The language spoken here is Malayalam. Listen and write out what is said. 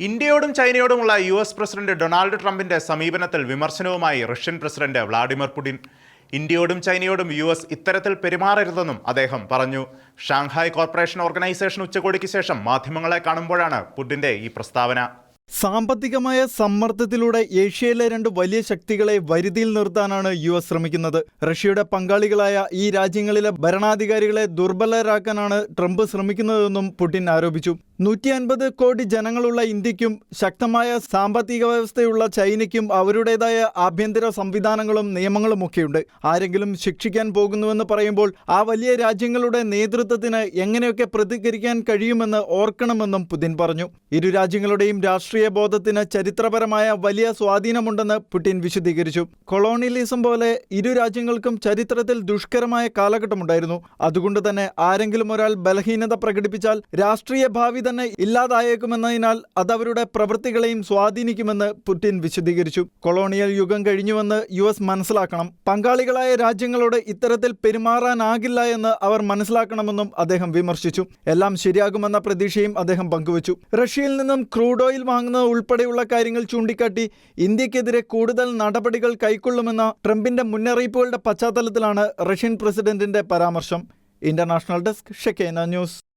ഇന്ത്യയോടും ചൈനയോടുമുള്ള യു എസ് പ്രസിഡന്റ് ഡൊണാൾഡ് ട്രംപിന്റെ സമീപനത്തിൽ വിമർശനവുമായി റഷ്യൻ പ്രസിഡന്റ് വ്ളാഡിമിർ പുടിൻ. ഇന്ത്യയോടും ചൈനയോടും യു എസ് ഇത്തരത്തിൽ പെരുമാറരുതെന്നും അദ്ദേഹം പറഞ്ഞു. ഷാങ്ഹായ് കോർപ്പറേഷൻ ഓർഗനൈസേഷൻ ഉച്ചകോടിക്ക് ശേഷം മാധ്യമങ്ങളെ കാണുമ്പോഴാണ് പുടിന്റെ ഈ പ്രസ്താവന. സാമ്പത്തികമായ സമ്മർദ്ദത്തിലൂടെ ഏഷ്യയിലെ രണ്ട് വലിയ ശക്തികളെ വരുതിയിൽ നിർത്താനാണ് യു എസ് ശ്രമിക്കുന്നത്. റഷ്യയുടെ പങ്കാളികളായ ഈ രാജ്യങ്ങളിലെ ഭരണാധികാരികളെ ദുർബലരാക്കാനാണ് ട്രംപ് ശ്രമിക്കുന്നതെന്നും പുടിൻ ആരോപിച്ചു. നൂറ്റി അൻപത് കോടി ജനങ്ങളുള്ള ഇന്ത്യക്കും ശക്തമായ സാമ്പത്തിക വ്യവസ്ഥയുള്ള ചൈനയ്ക്കും അവരുടേതായ ആഭ്യന്തര സംവിധാനങ്ങളും നിയമങ്ങളും ഒക്കെയുണ്ട്. ആരെങ്കിലും ശിക്ഷിക്കാൻ പോകുന്നുവെന്ന് പറയുമ്പോൾ ആ വലിയ രാജ്യങ്ങളുടെ നേതൃത്വത്തിന് എങ്ങനെയൊക്കെ പ്രതികരിക്കാൻ കഴിയുമെന്ന് ഓർക്കണമെന്നും പുതിൻ പറഞ്ഞു. ഇരു രാജ്യങ്ങളുടെയും രാഷ്ട്രീയ ബോധത്തിന് ചരിത്രപരമായ വലിയ സ്വാധീനമുണ്ടെന്ന് പുടിൻ വിശദീകരിച്ചു. കൊളോണിയലിസം പോലെ ഇരു രാജ്യങ്ങൾക്കും ചരിത്രത്തിൽ ദുഷ്കരമായ കാലഘട്ടമുണ്ടായിരുന്നു. അതുകൊണ്ട് തന്നെ ആരെങ്കിലും ഒരാൾ ബലഹീനത പ്രകടിപ്പിച്ചാൽ രാഷ്ട്രീയ ഭാവി തന്നെ ഇല്ലാതായേക്കുമെന്നതിനാൽ അത് അവരുടെ പ്രവൃത്തികളെയും സ്വാധീനിക്കുമെന്ന് പുടിൻ വിശദീകരിച്ചു. കൊളോണിയൽ യുഗം കഴിഞ്ഞുവെന്ന് യു എസ് മനസ്സിലാക്കണം. പങ്കാളികളായ രാജ്യങ്ങളോട് ഇത്തരത്തിൽ പെരുമാറാനാകില്ല എന്ന് അവർ മനസ്സിലാക്കണമെന്നും അദ്ദേഹം വിമർശിച്ചു. എല്ലാം ശരിയാകുമെന്ന പ്രതീക്ഷയും അദ്ദേഹം പങ്കുവച്ചു. റഷ്യയിൽ നിന്നും ക്രൂഡ് ഓയിൽ വാങ്ങുന്നത് ഉൾപ്പെടെയുള്ള കാര്യങ്ങൾ ചൂണ്ടിക്കാട്ടി ഇന്ത്യക്കെതിരെ കൂടുതൽ നടപടികൾ കൈക്കൊള്ളുമെന്ന ട്രംപിന്റെ മുന്നറിയിപ്പുകളുടെ പശ്ചാത്തലത്തിലാണ് റഷ്യൻ പ്രസിഡന്റിന്റെ പരാമർശം. International desk Shekena news.